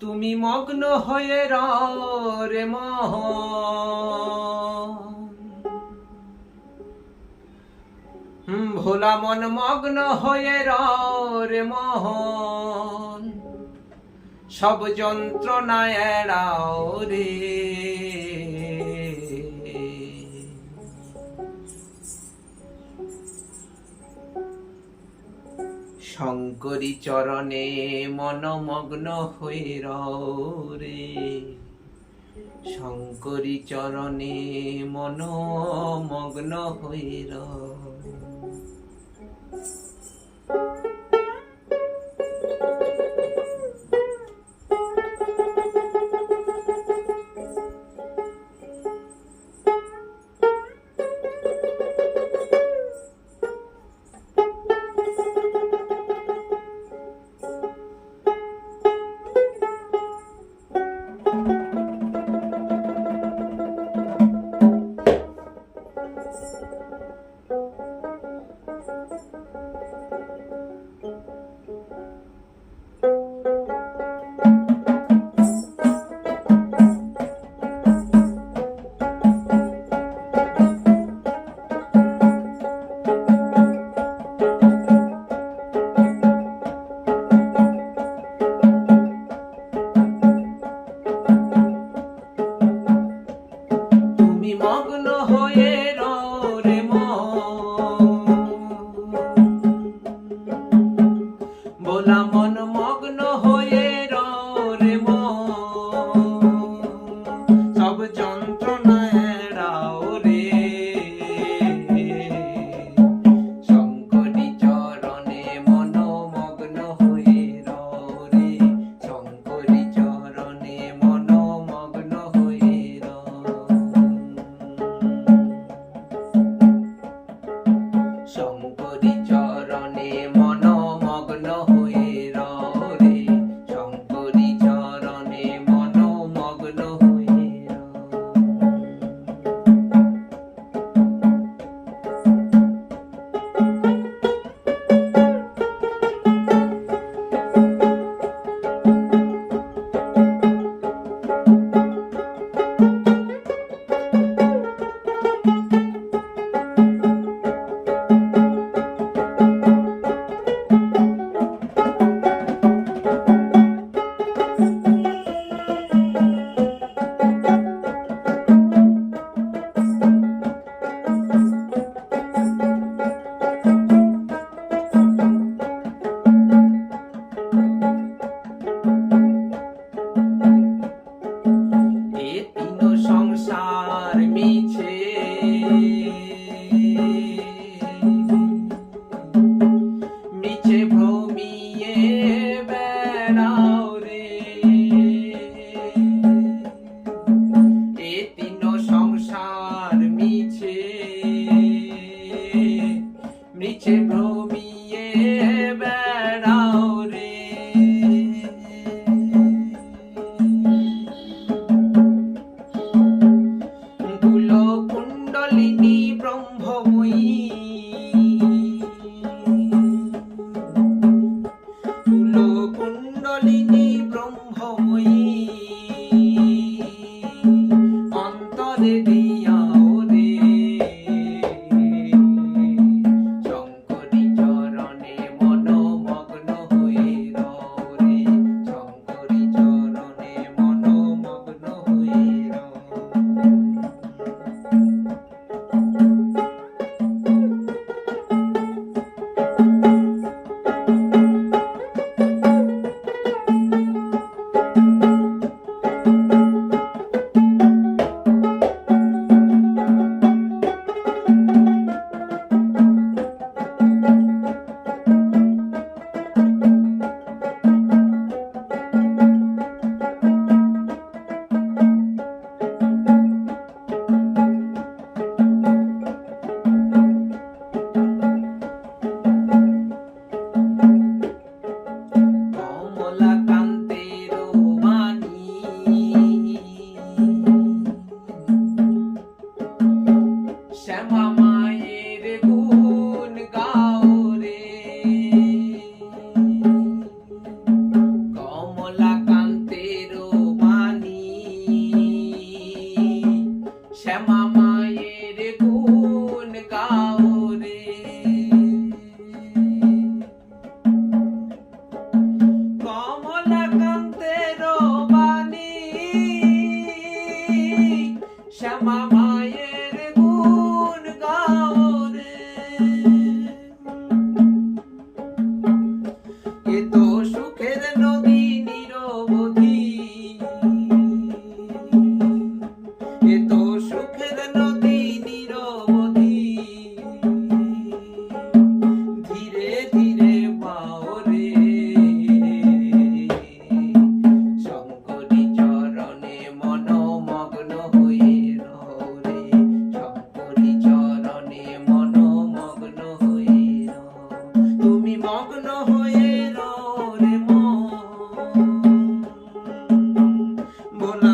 তুমি মগ্ন হয়ে রে মহ। ভোলা মন মগ্ন হয়ে রে মহ। সব যন্ত্রণায় এড়াও রে। শঙ্করী চরণে মনমগ্ন হয়ে রে। শঙ্করী চরণে মনমগ্ন হয়ে রে મગ્ન હોય হতেই নিরবধি ধীরে ধীরে পাও রে শঙ্করী চরণে মনমগ্ন হয়ে রহ রে শঙ্করী চরণে মনমগ্ন হয়ে রহ তুমি মগ্ন হয়ে রহ রে মন বোলা